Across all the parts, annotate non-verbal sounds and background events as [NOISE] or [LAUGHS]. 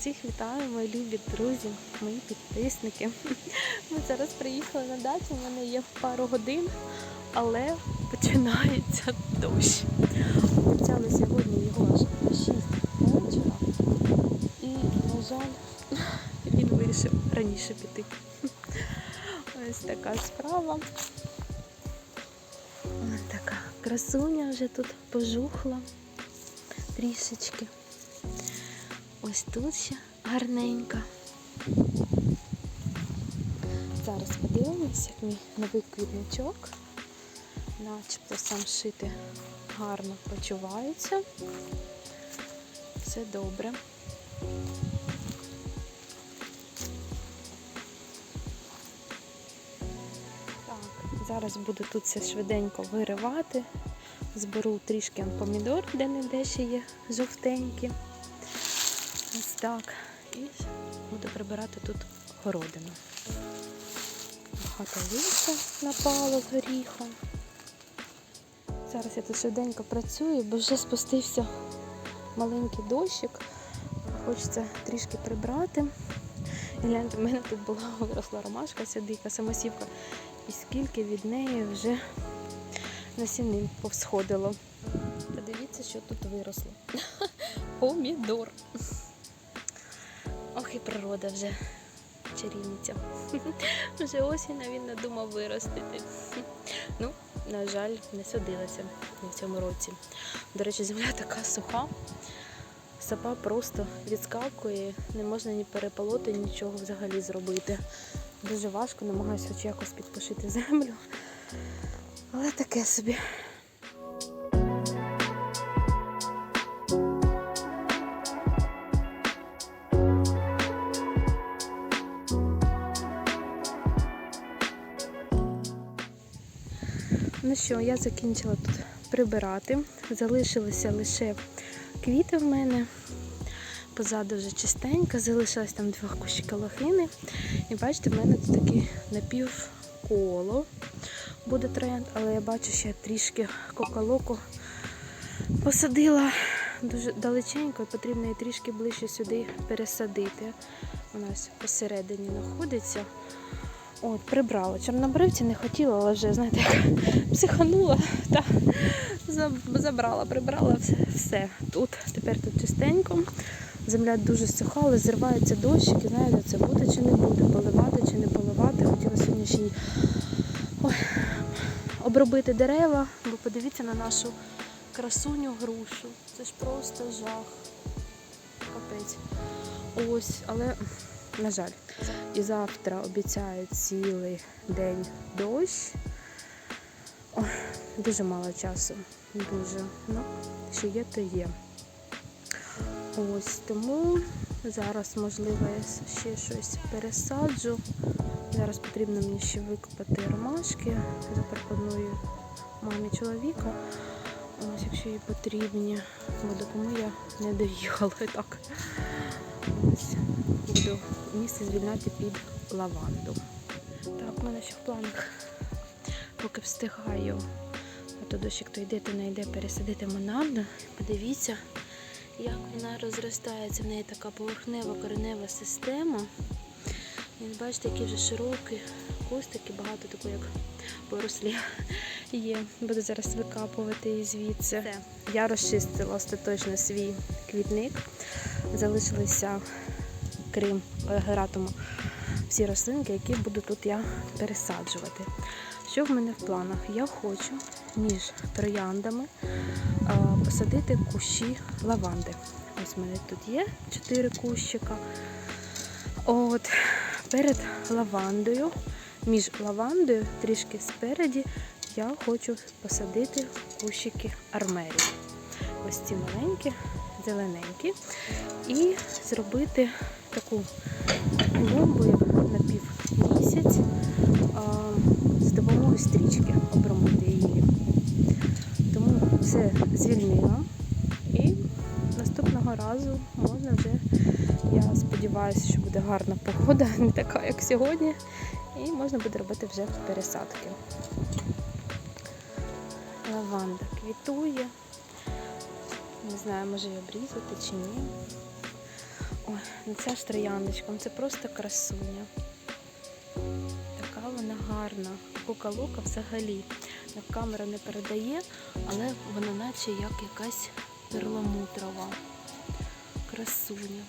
Всіх вітаю, мої любі друзі, мої підписники. [LAUGHS] Ми зараз приїхали на дачу, у мене є пару годин, але починається дощ. Обіцяли сьогодні його аж на 6 вечора. І, на жаль, [LAUGHS] він вирішив раніше піти. [LAUGHS] Ось така справа. Ось така красуня вже тут пожухла трішечки. Ось тут ще гарненька. Зараз подивимось, як мій новий квітничок. Начебто сам шити гарно почувається. Все добре. Так, зараз буду тут все швиденько виривати. Зберу трішки помідор, де не де ще є жовтенькі. Ось так. І буду прибирати тут городину. Багато листя напало з горіхом. Зараз я тут швиденько працюю, бо вже спустився маленький дощик. Хочеться трішки прибрати. І гляньте, в мене тут була [LAUGHS] виросла ромашка сядика, самосівка. І скільки від неї вже насінин повсходило. Подивіться, що тут виросло. [LAUGHS] Помідор. Ох, і природа вже чарівниця. [LAUGHS] Вже осінь а він надумав виростити. Ну, на жаль, не садилася в цьому році. До речі, земля така суха. Сапа просто відскакує, не можна ні переполоти, нічого взагалі зробити. Дуже важко, намагаюся хоч якось підпушити землю. Але таке собі. Що, я закінчила тут прибирати. Залишилися лише квіти в мене. Позаду вже чистенько, залишилось там два кущика лохини. І бачите, в мене тут такий напівколо буде тренд, але я бачу, що я трішки коколоку посадила дуже далеченько потрібно її трішки ближче сюди пересадити. У нас посередині знаходиться. От, прибрала. Чорнобривці не хотіла, але вже, знаєте, як психанула та забрала, прибрала все, все. Тут, тепер тут чистенько. Земля дуже суха, але зривається дощик, і знаєте, це буде чи не буде, поливати чи не поливати. Хотіла сьогодні ще й обробити дерева, бо подивіться на нашу красуню грушу. Це ж просто жах. Капець. Ось, але, на жаль. І завтра обіцяють цілий день дощ. Ой, дуже мало часу. Дуже. Ну, що є, то є. Ось тому зараз, можливо, я ще щось пересаджу. Зараз потрібно мені ще викопати ромашки. Запропоную мамі чоловіка. Ось, якщо їй потрібні, бо до кому я не доїхала [LAUGHS] так. Ось буду місце звільняти під лаванду. Так, в мене ще в планах, поки встигаю, а то дощик то йде, то не йде пересадити монарду. Подивіться, як вона розростається. В неї така поверхнева коренева система. І бачите, які вже широкі кустики, багато такої, як порослі є. Буду зараз викапувати її звідси. Я розчистила остаточно свій квітник. Залишилися крім гератуму, всі рослинки, які буду тут я пересаджувати. Що в мене в планах? Я хочу між трояндами посадити кущі лаванди. Ось в мене тут є 4 кущика. От, перед лавандою, між лавандою, трішки спереді, я хочу посадити кущики армерії. Ось ці маленькі, зелененькі. І зробити таку клумбу, як на півмісяць, з допомогою стрічки обромити її. Тому все звільнила. І наступного разу можна вже, я сподіваюся, що буде гарна погода, [LAUGHS] не така, як сьогодні. І можна буде робити вже пересадки. Лаванда квітує. Не знаю, може її обрізати чи ні. Ой, ну ця ж трояндочка, ну це просто красуня. Така вона гарна. Кукалока взагалі. Камера не передає, але вона наче як якась перламутрова. Красуня.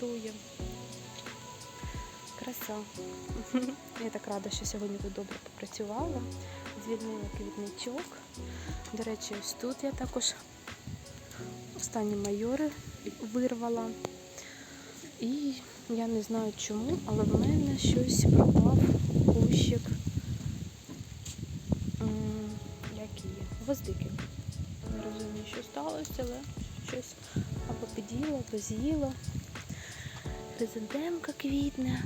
Ця. Краса. [LAUGHS] Я так рада, що сьогодні тут добре попрацювала. Звільнила квітничок. До речі, ось тут я також останні майори вирвала. І я не знаю чому, але в мене щось пропав кущик. Які є? Гвоздики. Не розумію, що сталося, але щось або під'їла, або з'їла. Хризантемка квітне.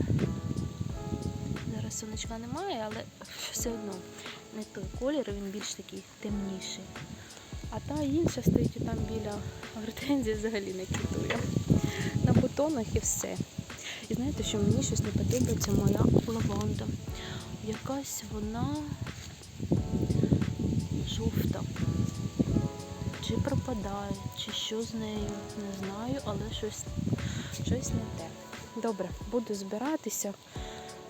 Зараз сонечка немає, але все одно не той колір, він більш такий темніший. А та інша стоїть там біля гортензії взагалі не квітує. На бутонах і все. І знаєте, що мені щось не подобається моя лаванда. Якась вона жовта. Чи пропадає, чи що з нею, не знаю, але щось, щось не те. Добре, буду збиратися,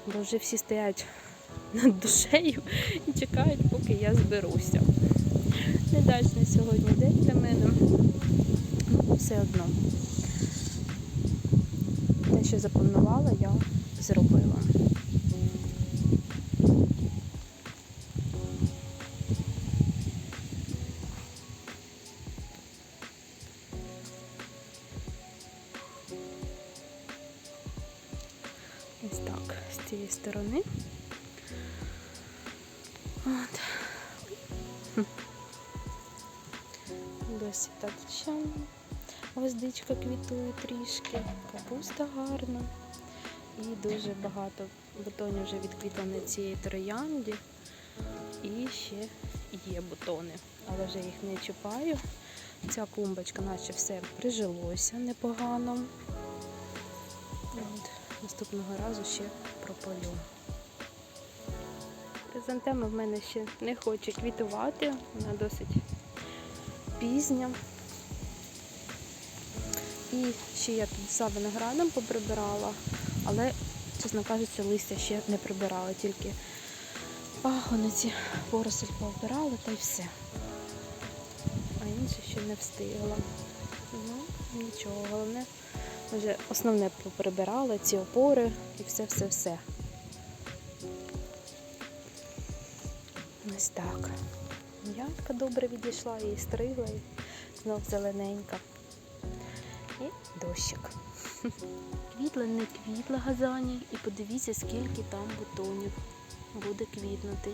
бо вже всі стоять [LAUGHS] над душею і чекають, поки я зберуся. Недачний сьогодні день для мене. Ну, все одно. Те, що запланувала, я зробила. Сторони. От. Досі так ще гвоздичка квітує трішки, капуста гарна. І дуже багато бутонів вже відквітло на цій троянді. І ще є бутони, але вже їх не чіпаю. Ця клумбочка, наче все прижилося непогано. Наступного разу ще прополю. Хризантема в мене ще не хоче квітувати, вона досить пізня. І ще я тут за виноградом поприбирала, але, чесно кажучи, листя ще не прибирала, тільки пагониці, поросль пообирала та й все. А інше ще не встигла. Ну, нічого, головне, вже основне поприбирала, ці опори і все-все-все. Ось так. Ядка добре відійшла, її стригла і знов зелененька. І дощик. Квітла не квітла газані, і подивіться, скільки там бутонів буде квітнути.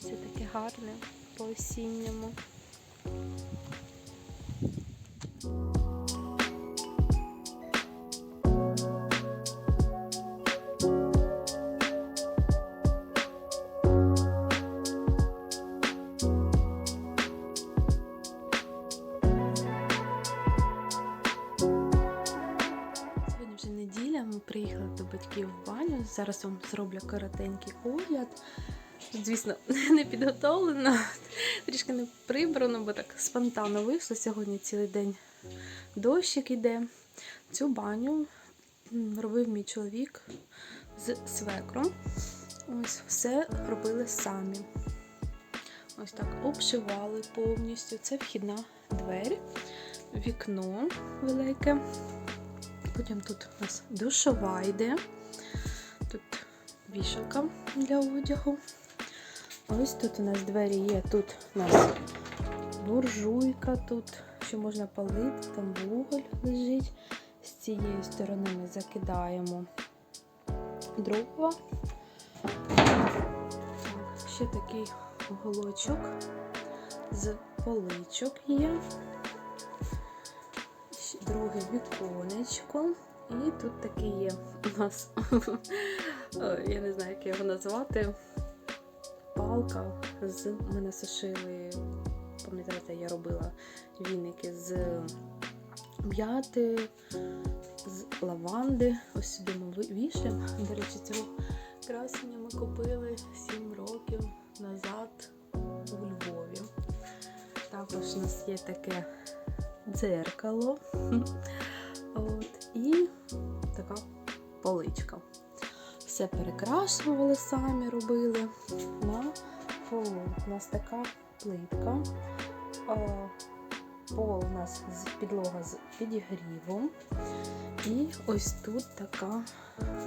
Все таке гарне по осінньому. Ми приїхали до батьків в. Зараз вам зроблю коротенький огляд. Звісно, [LAUGHS] не підготовлено, трішки не прибрано, бо так спонтанно вийшло. Сьогодні цілий день дощик іде. Цю баню робив мій чоловік з свекром. Ось все робили самі. Ось так обшивали повністю. Це вхідна двері, вікно велике. Потім тут у нас душова йде. Тут вішалка для одягу. Ось тут у нас двері є. Тут у нас буржуйка, тут що можна палити, там вуголь лежить. З цієї сторони ми закидаємо дрова. Ще такий уголочок з поличок є. Друге віконечко. І тут такий є у нас, [LAUGHS] я не знаю, як його назвати. Палка з мене сушили. Пам'ятаєте, я робила віники з м'яти, з лаванди. Ось сюди ми вішаємо. До речі, цього красення ми купили 7 років назад у Львові. Також у нас є таке дзеркало. [LAUGHS] От, і така поличка. Все перекрашували самі, робили на полу. У нас така плитка. А, Пол у нас підлога з підігрівом. І ось тут така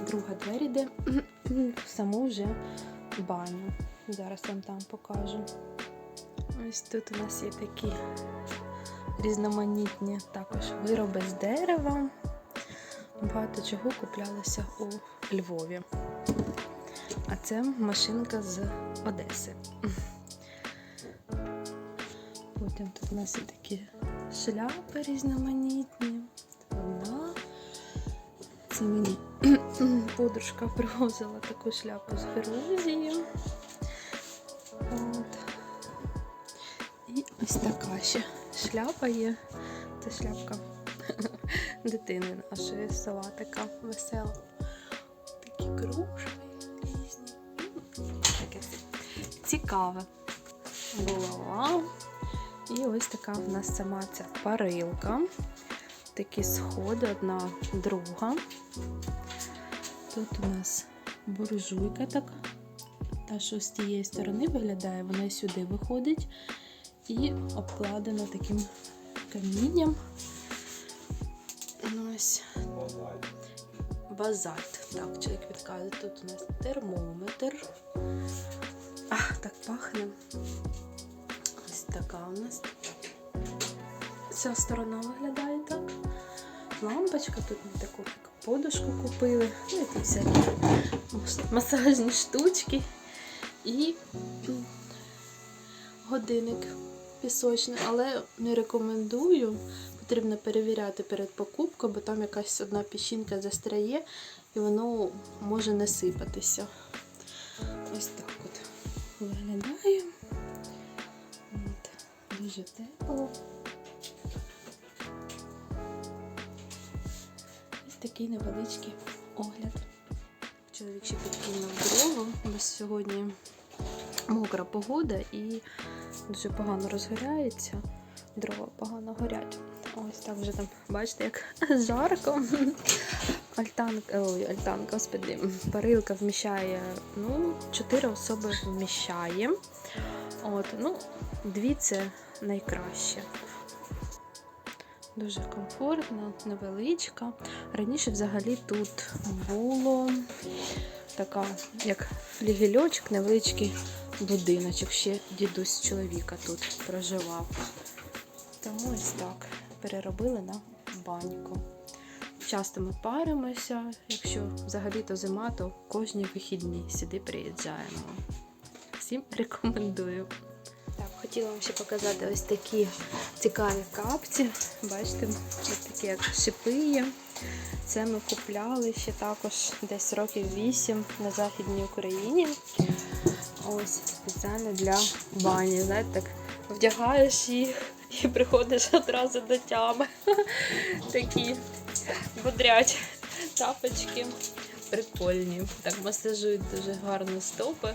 друга двері, йде в [CLEARS THROAT] саму вже баню. Зараз вам там покажу. Ось тут у нас є такі різноманітні також вироби з дерева. Багато чого куплялося у Львові. А це машинка з Одеси. Потім тут у нас є такі шляпи різноманітні. Вона. Це мені [CLEARS THROAT] подружка привозила таку шляпу з Грузії. От. І ось така ще шляпа є. Це шляпка дитини нашої села така весела. Такі кружки різні. Таке цікаве. Булава. І ось така в нас сама ця парилка. Такі сходи, одна друга. Тут у нас буржуйка така. Та, що з тієї сторони виглядає, вона сюди виходить і обкладена таким камінням. Ось базальт. Так, чоловік підказує. Тут у нас термометр. А, так пахне. Ось така у нас. Ця сторона виглядає так. Лампочка, тут ми таку подушку купили. Ну і всякі масажні штучки. І годинник пісочний, але не рекомендую. Потрібно перевіряти перед покупкою, бо там якась одна піщинка застряє і воно може не сипатися. Ось так от виглядає. От, дуже тепло. Ось такий невеличкий огляд. Чоловік ще підкинув дрова, бо сьогодні мокра погода і дуже погано розгоряється. Дрова погано горять. Ось так вже там, бачите, як [LAUGHS] жарко. Альтанка, ой, альтанка, господи, парилка вміщає, ну, 4 особи вміщає. От, ну, дві це найкраще. Дуже комфортно, невеличка. Раніше взагалі тут було така, як флігельочок, невеличкий будиночок. Ще дідусь чоловіка тут проживав. Тому ось так переробили на баньку. Часто ми паримося. Якщо взагалі то зима, то кожні вихідні сюди приїжджаємо. Всім рекомендую. Так, хотіла вам ще показати ось такі цікаві капці. Бачите, ось такі як шипи є. Це ми купляли ще також десь років 8 на Західній Україні. Ось спеціально для бані. Знаєте, так вдягаєш їх і приходиш одразу до тями. Такі бодрять тапочки. Прикольні. Так масажують дуже гарно стопи.